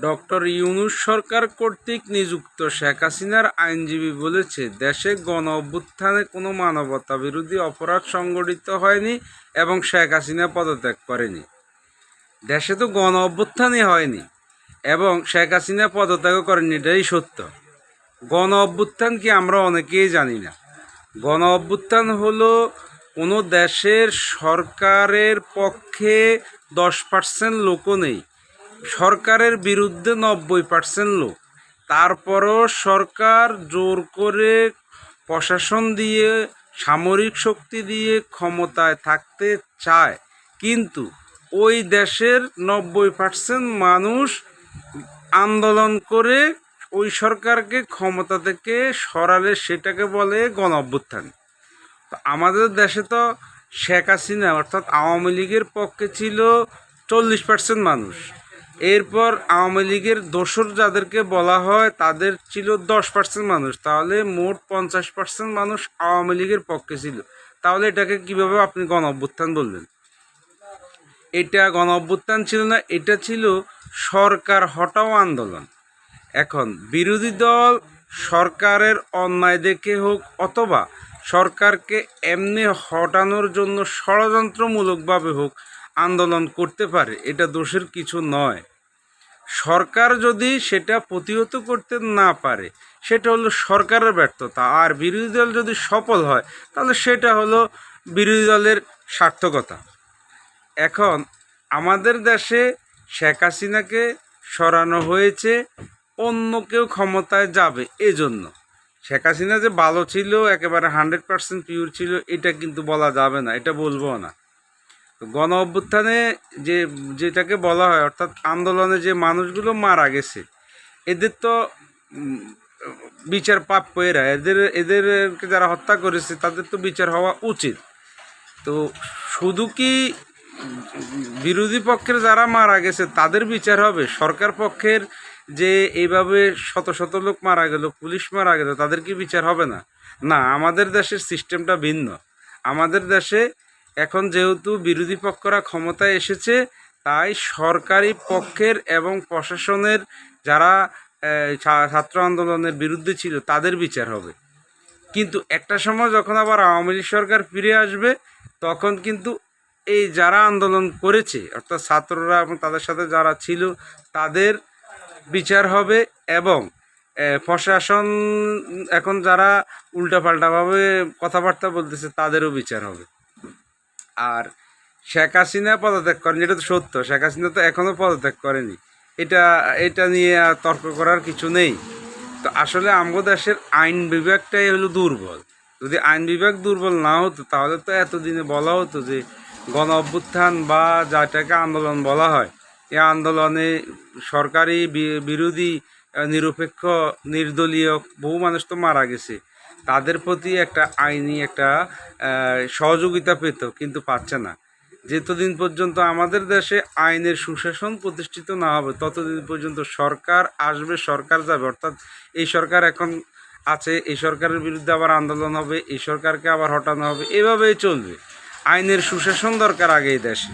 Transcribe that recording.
Doctor Yunus সরকার কর্তৃক নিযুক্ত শেখ হাসিনার আইনজীবী বলেছে, দেশে গণ অভ্যুত্থানে কোনো মানবতা বিরোধী অপরাধ সংগঠিত হয়নি এবং শেখ হাসিনা পদত্যাগ করেনি। দেশে তো গণ অভ্যুত্থানই হয়নি এবং শেখ হাসিনা পদত্যাগও করেনি এটাই সত্য। গণ অভ্যুত্থান কি আমরা অনেকেই জানি না। গণ অভ্যুত্থান হলো কোনো দেশের সরকারের পক্ষে দশ পার্সেন্ট লোকও নেই সরকারের বিরুদ্ধে নব্বই পার্সেন্ট লোক। তারপরও সরকার জোর করে প্রশাসন দিয়ে, সামরিক শক্তি দিয়ে ক্ষমতায় থাকতে চায়। কিন্তু ওই দেশের নব্বই পার্সেন্ট মানুষ আন্দোলন করে ওই সরকারকে ক্ষমতা থেকে সরালে সেটাকে বলে গণ অভ্যুত্থান আমাদের দেশে তো শেখ হাসিনা, অর্থাৎ আওয়ামী লীগের পক্ষে ছিল চল্লিশ পার্সেন্ট মানুষ। এরপর আওয়ামী লীগের দোসর যাদেরকে বলা হয়, তাদের ছিল দশ পার্সেন্ট মানুষ। তাহলে মোট পঞ্চাশ পার্সেন্ট মানুষ আওয়ামী লীগের পক্ষে ছিল। তাহলে এটাকে কীভাবে আপনি গণ অভ্যুত্থান বললেন? এটা গণ অভ্যুত্থান ছিল না, এটা ছিল সরকার হটাও আন্দোলন। এখন বিরোধী দল সরকারের অন্যায় দেখে হোক অথবা সরকারকে এমনি হটানোর জন্য ষড়যন্ত্রমূলকভাবে হোক আন্দোলন করতে পারে, এটা দোষের কিছু নয়। সরকার যদি সেটা প্রতিহত করতে না পারে, সেটা হলো সরকারের ব্যর্থতা। আর বিরোধী দল যদি সফল হয়, তাহলে সেটা হলো বিরোধী দলের সার্থকতা। এখন আমাদের দেশে শেখ হাসিনাকে সরানো হয়েছে, অন্য কেউ ক্ষমতায় যাবে এজন্য। শেখ হাসিনা যে ভালো ছিল, একেবারে হান্ড্রেড পার্সেন্ট পিওর ছিল, এটা কিন্তু বলা যাবে না, এটা বলব না। গণ অভ্যুত্থানে যে, যেটাকে বলা হয়, অর্থাৎ আন্দোলনে যে মানুষগুলো মারা গেছে, এদের তো বিচার প্রাপ্য এরা এদের, এদেরকে যারা হত্যা করেছে, তাদের তো বিচার হওয়া উচিত। তো শুধু কি বিরোধী পক্ষের যারা মারা গেছে, তাদের বিচার হবে? সরকার পক্ষের যে এইভাবে শত শত লোক মারা গেল, পুলিশ মারা গেল, তাদের কি বিচার হবে না? না, আমাদের দেশের সিস্টেমটা ভিন্ন। আমাদের দেশে এখন যেহেতু বিরোধী পক্ষরা ক্ষমতায় এসেছে, তাই সরকারি পক্ষের এবং প্রশাসনের যারা ছাত্র আন্দোলনের বিরুদ্ধে ছিল, তাদের বিচার হবে। কিন্তু একটা সময় যখন আবার আওয়ামী লীগ সরকার ফিরে আসবে, তখন কিন্তু এই যারা আন্দোলন করেছে, অর্থাৎ ছাত্ররা এবং তাদের সাথে যারা ছিল, তাদের বিচার হবে এবং প্রশাসন এখন যারা উল্টাপাল্টাভাবে কথাবার্তা বলতেছে, তাদেরও বিচার হবে। আর শেখ হাসিনা পদত্যাগ করেন, এটা তো সত্য, শেখ হাসিনা তো এখনও পদত্যাগ করেনি। এটা এটা নিয়ে তর্ক করার কিছু নেই। তো আসলে আমাদের দেশের আইন বিভাগটাই হলো দুর্বল। যদি আইন বিভাগ দুর্বল না হতো, তাহলে তো এতদিনে বলা হতো যে গণ অভ্যুত্থান বা যাটাকে আন্দোলন বলা হয় এই আন্দোলনে সরকারি বিরোধী নিরপেক্ষ, নির্দলীয় বহু মানুষ তো মারা গেছে। তাদের প্রতি একটা আইনি, একটা সহযোগিতা পেত, কিন্তু পাচ্ছে না। যতদিন পর্যন্ত আমাদের দেশে আইনের সুশাসন প্রতিষ্ঠিত না হবে, ততদিন পর্যন্ত সরকার আসবে, সরকার যাবে। অর্থাৎ এই সরকার এখন আছে, এই সরকারের বিরুদ্ধে আবার আন্দোলন হবে, এই সরকারকে আবার হটানো হবে, এভাবেই চলবে। আইনের সুশাসন দরকার আগে এই দেশে।